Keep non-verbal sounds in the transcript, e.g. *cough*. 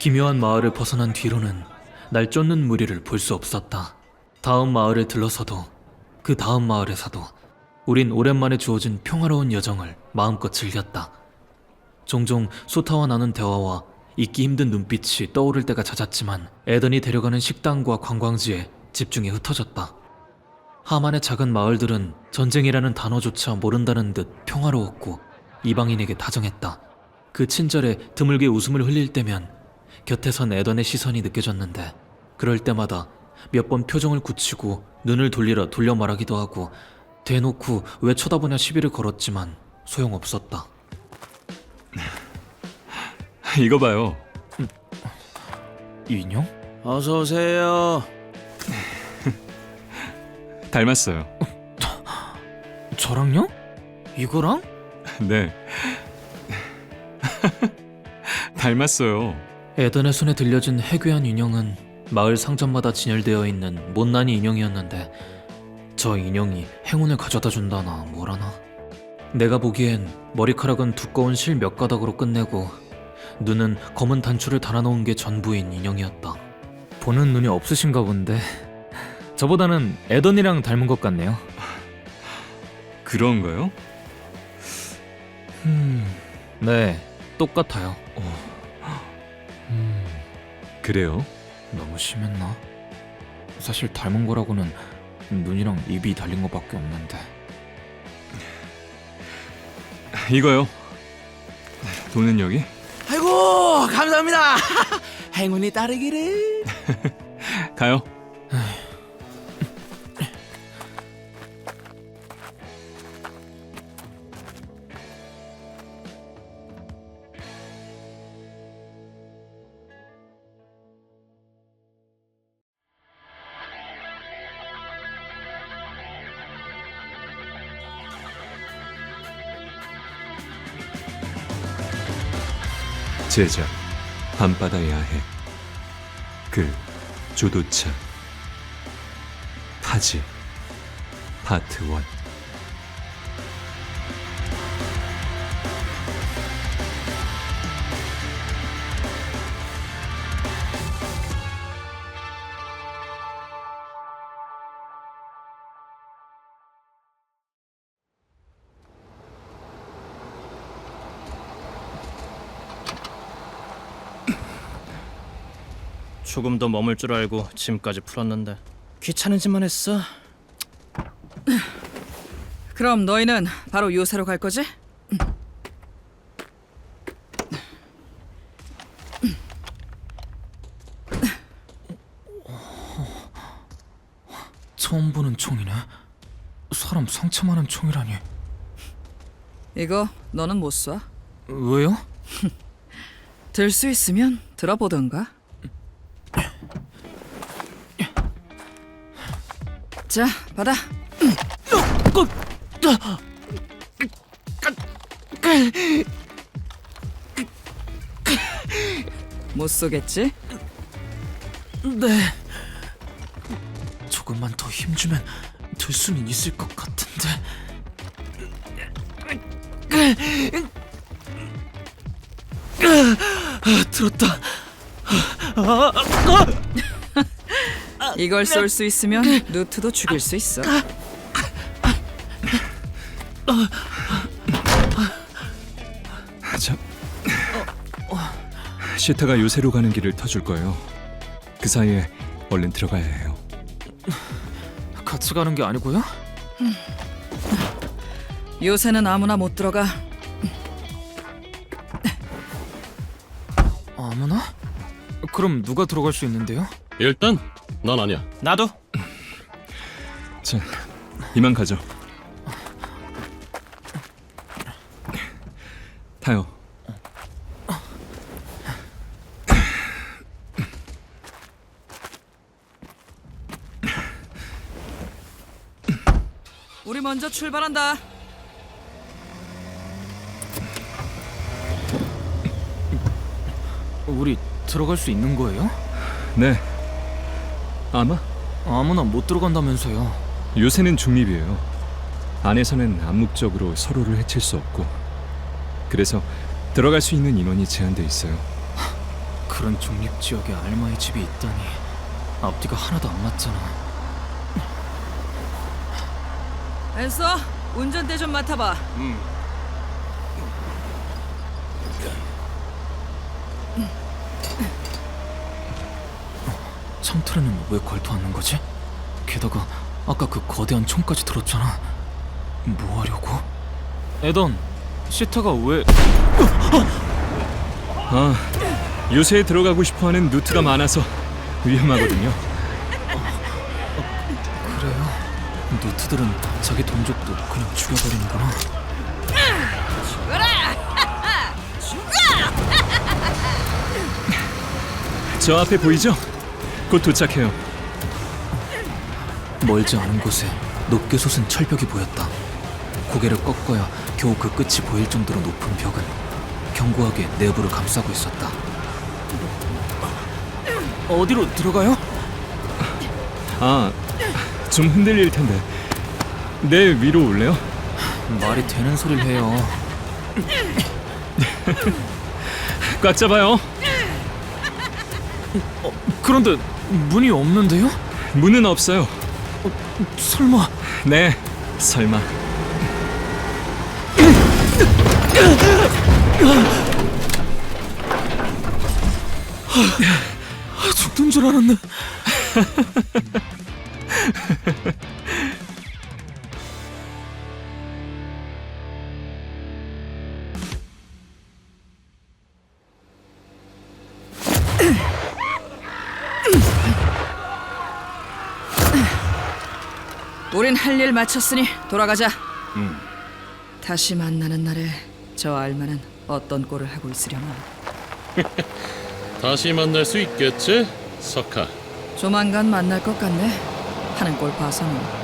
기묘한 마을을 벗어난 뒤로는 날 쫓는 무리를 볼 수 없었다. 다음 마을에 들러서도 그 다음 마을에서도 우린 오랜만에 주어진 평화로운 여정을 마음껏 즐겼다. 종종 소타와 나눈 대화와 잊기 힘든 눈빛이 떠오를 때가 잦았지만 에던이 데려가는 식당과 관광지에 집중이 흩어졌다. 하만의 작은 마을들은 전쟁이라는 단어조차 모른다는 듯 평화로웠고 이방인에게 다정했다. 그 친절에 드물게 웃음을 흘릴 때면 곁에선 에던의 시선이 느껴졌는데 그럴 때마다 몇 번 표정을 굳히고 눈을 돌리라 돌려 말하기도 하고 대놓고 왜 쳐다보냐 시비를 걸었지만 소용없었다. *laughs* 이거 봐요. 인형? 어서 오세요. *laughs* 닮았어요. 저랑요? 이거랑? 네. *laughs* 닮았어요. 에던의 손에 들려준 해괴한 인형은 마을 상점마다 진열되어 있는 못난이 인형이었는데 저 인형이 행운을 가져다 준다나 뭐라나? 내가 보기엔 머리카락은 두꺼운 실 몇 가닥으로 끝내고 눈은 검은 단추를 달아놓은 게 전부인 인형이었다. 보는 눈이 없으신가 본데 저보다는 에던이랑 닮은 것 같네요. 그런가요? 네 똑같아요. 음... 그래요? 너무 심했나? 사실 닮은 거라고는 눈이랑 입이 달린 거밖에 없는데 이거요. 돈은 여기? 아이고 감사합니다. *laughs* 행운이 따르기를. 가요. 제작 밤바다 야해. 글 조도차. 타지. 파트 1 조금 더 머물 줄 알고 짐까지 풀었는데 귀찮은 짓만 했어. 그럼 너희는 바로 요새로 갈 거지? 처음 보는 총이네 사람 상처많은 총이라니 이거 너는 못 쏴. 왜요? *laughs* 들 수 있으면 들어보던가. 자, 받아. 못 쏘겠지? 네 조금만 더 힘주면 들 수는 있을 것 같은데 아, 들었다 이걸 쏠 수 있으면 누트도 죽일 수 있어. 자, 시타가 요새로 가는 길을 터줄 거예요. 그 사이에 얼른 들어가야 해요. 같이 가는 게 아니고요? 요새는 아무나 못 들어가. 아무나? 그럼 누가 들어갈 수 있는데요? 일단 난 아니야. 나도 *laughs* 자, 이만 가죠. 타요. 우리 먼저 출발한다. 우리 들어갈 수 있는 거예요? 네. 아마 아무나 못 들어간다면서요 요새는 중립이에요. 안에서는 암묵적으로 서로를 해칠 수 없고 그래서 들어갈 수 있는 인원이 제한돼 있어요. 그런 중립 지역에 알마의 집이 있다니 앞뒤가 하나도 안 맞잖아. 앤서 운전대 좀 맡아봐. 참트레는 왜 걸터앉는 거지? 게다가 아까 그 거대한 총까지 들었잖아. 뭐 하려고? 에던, 시타가 왜? 아, 요새에 들어가고 싶어하는 누트가 많아서 위험하거든요. 그래요? 노트들은 자기 동족도 그냥 죽여버리는구나. *laughs* *laughs* 저 앞에 보이죠? 곧 도착해요. 멀지 않은 곳에 높게 솟은 철벽이 보였다. 고개를 꺾어야 겨우 그 끝이 보일 정도로 높은 벽은 견고하게 내부를 감싸고 있었다. 어디로 들어가요? 아, 좀 흔들릴 텐데. 내 위로 올래요? 말이 되는 소리를 해요. 꽉 잡아요. 그런데 문이 없는데요? 문은 없어요. 설마 네, 설마. 죽는 줄 알았네. *laughs* 우린 할 일 마쳤으니 돌아가자. 다시 만나는 날에 저 알마는 어떤 꼴을 하고 있으려나. *laughs* 다시 만날 수 있겠지? 석하. 조만간 만날 것 같네. 하는 꼴 봐서는.